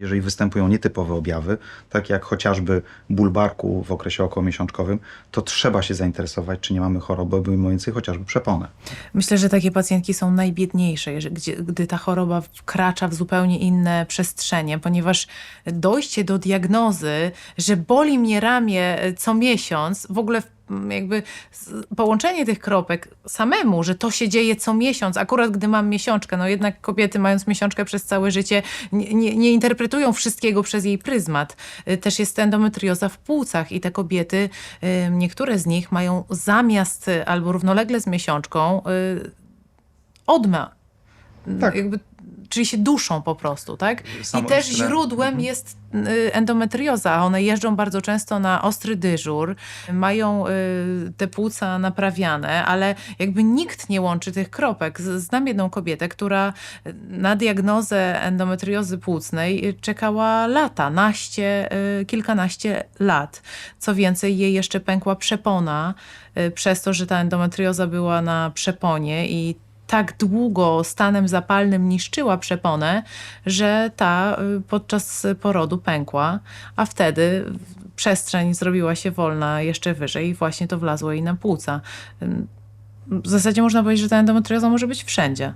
Jeżeli występują nietypowe objawy, tak jak chociażby ból barku w okresie okołomiesiączkowym, to trzeba się zainteresować, czy nie mamy choroby obejmującej chociażby przeponę. Myślę, że takie pacjentki są najbiedniejsze, gdzie, gdy ta choroba wkracza w zupełnie inne przestrzenie, ponieważ dojście do diagnozy, że boli mnie ramię co miesiąc, w ogóle m, jakby połączenie tych kropek samemu, że to się dzieje co miesiąc, akurat gdy mam miesiączkę, no jednak kobiety mając miesiączkę przez całe życie nie, nie, nie interpretują wszystkiego przez jej pryzmat. Y, Też jest endometrioza w płucach i te kobiety, y, niektóre z nich mają zamiast y, albo równolegle z miesiączką odma. Tak. Jakby, czyli się duszą po prostu, tak? I Samo też istne- źródłem Mhm. jest y, endometrioza. One jeżdżą bardzo często na ostry dyżur, mają y, te płuca naprawiane, ale jakby nikt nie łączy tych kropek. Znam jedną kobietę, która y, na diagnozę endometriozy płucnej czekała lata, naście, kilkanaście lat. Co więcej, jej jeszcze pękła przepona przez to, że ta endometrioza była na przeponie i tak długo stanem zapalnym niszczyła przeponę, że ta y, podczas porodu pękła, a wtedy przestrzeń zrobiła się wolna jeszcze wyżej i właśnie to wlazło jej na płuca. W zasadzie można powiedzieć, że ta endometrioza może być wszędzie.